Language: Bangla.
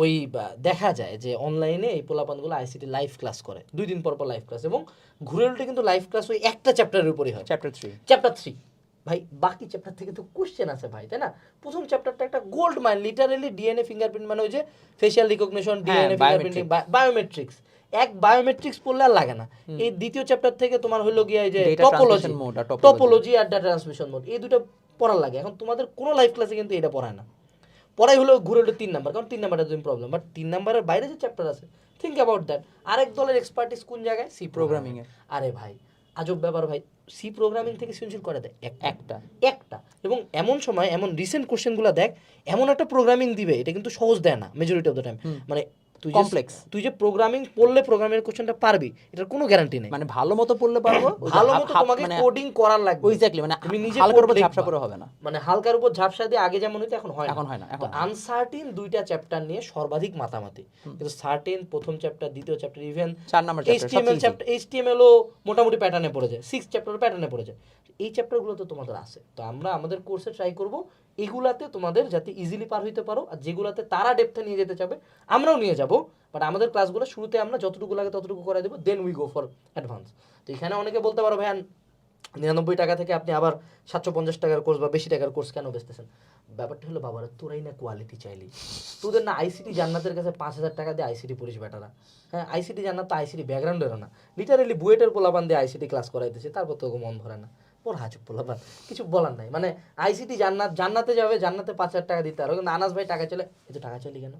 ওই দেখা যায় যে অনলাইনে এই পোলাপানগুলো আইসিটি লাইভ ক্লাস করে। দুই দিন পর পর লাইভ ক্লাস এবং ঘুরে উল্টে কিন্তু লাইভ ক্লাস ওই একটা চ্যাপ্টারের উপরই হয়। চ্যাপ্টার থ্রি চ্যাপ্টার থ্রি ভাই বাকি চ্যাপ্টার থেকে তো কোশ্চেন আছে ভাই তাই না? প্রথম চ্যাপ্টারটা একটা gold mine literally DNA fingerprint মানে ওই যে facial recognition DNA fingerprinting biometrics এক বায়োমেট্রিক্স পড়লে আর লাগে না। এই দ্বিতীয় চ্যাপ্টার থেকে তোমার হলো গিয়ে যে টপোলজি টপোলজি আর ডাটা ট্রান্সমিশন মোড এই দুটো পড়ার লাগে। এখন তোমাদের কোনো লাইফ ক্লাসে কিন্তু এটা পড়ায় না। পড়াই হলো ঘুরে হলো তিন নাম্বার কারণ তিন নাম্বারটা তুমি প্রবলেম বাট তিন নাম্বারের বাইরে যে চ্যাপ্টার আছে থিঙ্ক অ্যাবাউট দ্যাট আরেক দলের এক্সপার্টিস কোন জায়গায়? সি প্রোগ্রামিং এ। আরে ভাই আজব ব্যাপার ভাই সি প্রোগ্রামিং থেকে সৃজনশীল করে দেয় একটা। একটা। একটা। এবং এমন সময় এমন রিসেন্ট কোশ্চেনগুলো দেখ এমন একটা প্রোগ্রামিং দিবে এটা কিন্তু সহজ দেয় না মেজরিটি অফ দ্য টাইম মানে তুই Complex। তুই যে প্রোগ্রামিং পড়লে প্রোগ্রামের কোশ্চেনটা পারবি এটার কোনো গ্যারান্টি নেই। মানে ভালো মতো পড়লে পারব? ভালো মতো তোমাকে মানে কোডিং করার লাগবে। এক্স্যাক্টলি মানে তুমি নিজে হালকার উপর ঝাপসা করে হবে না। মানে হালকার উপর ঝাপসা দিয়ে আগে যেমন হইতো এখন হয় এখন হয় না, এখন আনসার্টিন দুইটা চ্যাপ্টার নিয়ে সর্বাধিক মাতামাতি। কিন্তু সার্টেন প্রথম চ্যাপ্টার দ্বিতীয় চ্যাপ্টার ইভেন চার নাম্বার এইচটিএমএল চ্যাপ্টার এইচটিএমএল ও মোটামুটি প্যাটার্নে পড়ে যায়। সিক্স চ্যাপ্টার প্যাটার্নে পড়ে যায়। এই চ্যাপ্টারগুলো তো তোমাদের আছে। তো আমরা আমাদের কোর্সে ট্রাই করব। এগুলাতে তোমাদের যাতে ইজিলি পার হইতে পারো, আর যেগুলাতে তারা ডেপথে নিয়ে যেতে চাবে, আমরাও নিয়ে যাব। বাট আমাদের ক্লাসগুলো শুরুতে আমরা যতটুকু লাগে ততটুকু করে দেবো then we go for advance তো এখানে অনেকে বলতে পারো ভ্যান নিরানব্বই টাকা থেকে আপনি আবার সাতশো পঞ্চাশ টাকার কোর্স বা বেশি টাকার কোর্স কেন বেচতেছেন? ব্যাপারটা হলো, বাবারা, তোরাই না কোয়ালিটি চাইলি। তোদের না আইসিটি জান্নাতের কাছে পাঁচ হাজার টাকা দিয়ে আইসিটি পড়িস, বেটারা। হ্যাঁ আইসিটি জান্নাত তো আইসিটি ব্যাকগ্রাউন্ডেরও না। লিটারেলি বুয়েটের পোলাপান দিয়ে আইসিটি ক্লাস করাইতেছে, তারপর তোকে মন ধরে না। পড়া হাজুক পোলাপান কিছু বলার নাই। মানে আইসিটি জান্নাত, জান্নাতে যাবে, জান্নাতে পাঁচ হাজার টাকা দিতে পারো কিন্তু আনাস ভাই টাকা চলে এত টাকা চলে কেন?